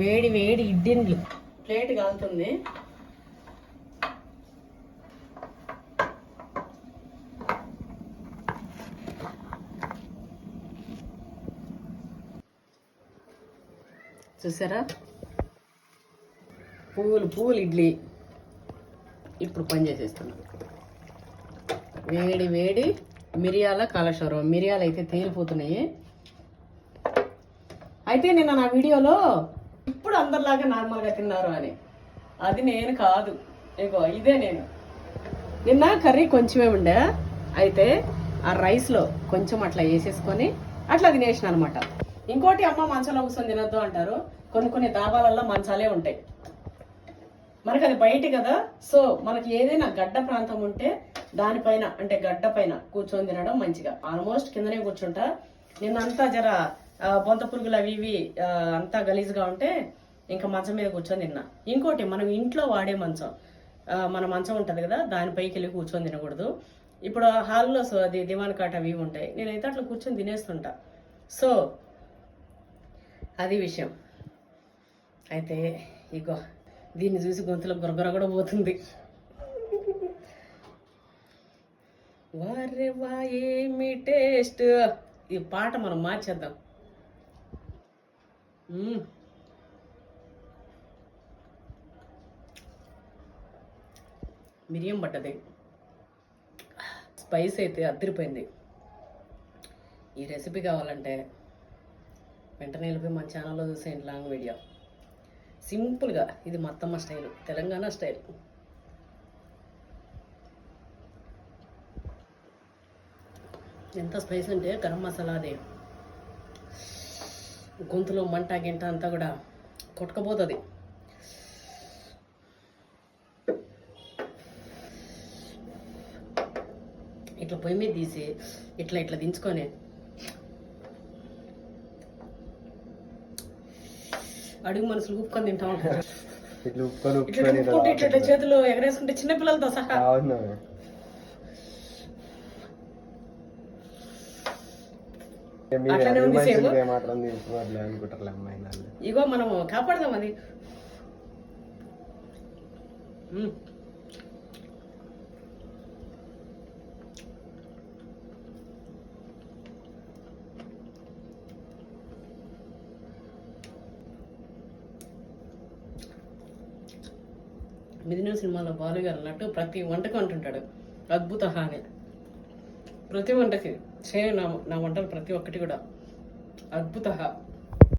వేడి వేడి ఇడ్డిండ్లు ప్లేట్ కాలుతుంది చూసారా? పువ్వులు పువ్వులు ఇడ్లీ. ఇప్పుడు పని చేసేస్తున్నా. వేడి వేడి మిరియాల కాలక్షరం మిరియాలు అయితే తేలిపోతున్నాయి. అయితే నిన్న నా వీడియోలో ఇప్పుడు అందరిలాగా నార్మల్గా తిన్నారు అని. అది నేను కాదు. ఇగో ఇదే నేను. నిన్న కర్రీ కొంచెమే ఉండే. అయితే ఆ రైస్లో కొంచెం అట్లా వేసేసుకొని అట్లా తినేసిన అనమాట ఇంకోటి అమ్మ మంచంలో కూర్చొని తినొద్దు అంటారు. కొన్ని కొన్ని దాబాలల్లో మంచాలే ఉంటాయి. మనకి అది బయట కదా. సో మనకి ఏదైనా గడ్డ ప్రాంతం ఉంటే దానిపైన అంటే గడ్డ పైన కూర్చొని తినడం మంచిగా. ఆల్మోస్ట్ కిందనే కూర్చుంటా. నిన్నంతా జర బొంత పురుగులు అవి ఇవి అంతా గలీజ్గా ఉంటే ఇంకా మంచం మీద కూర్చొని తిన్నా. ఇంకోటి మనం ఇంట్లో వాడే మంచం మన మంచం ఉంటుంది కదా దానిపైకి వెళ్ళి కూర్చొని తినకూడదు. ఇప్పుడు హాల్లో సో అది దివాన్ కాట్ అవి ఉంటాయి. నేనైతే అట్లా కూర్చొని తినేస్తుంటా. సో అది విషయం. అయితే ఇగో దీన్ని చూసి గొంతులో గురగుర కూడా పోతుంది. వారే వా ఏమి టేస్ట్? ఈ పాట మనం మార్చేద్దాం. Mm. మిరియం పడ్డది స్పైస్ అయితే అద్దరిపోయింది. ఈ రెసిపీ కావాలంటే వెంటనే వెళ్ళిపోయి మన ఛానల్లో చూసేయండి లాంగ్ వీడియో. సింపుల్గా ఇది మా స్టైల్ తెలంగాణ స్టైల్. ఎంత స్పైస్ అంటే గరం మసాలా అది. గొంతులో మంట గింట అంతా కూడా కొట్టుకపోతుంది. ఇట్లా పొయ్యి మీద తీసి ఇట్లా ఇట్లా దించుకొని అడుగు మనుషులు ఉప్పుకొని తింటా ఉంటారు. ఇట్లా ఉప్పుకొని చేతులు ఎగరేసుకుంటే చిన్న పిల్లలతో సహా ఇగో మనము కాపాడదాం అది. మిదిన సినిమాలో బాలు గారు అన్నట్టు ప్రతి వంటకు అంటుంటాడు. అద్భుత అని ప్రతి వంటకి సేమ్ నా నా వంటలు ప్రతి ఒక్కటి కూడా అద్భుత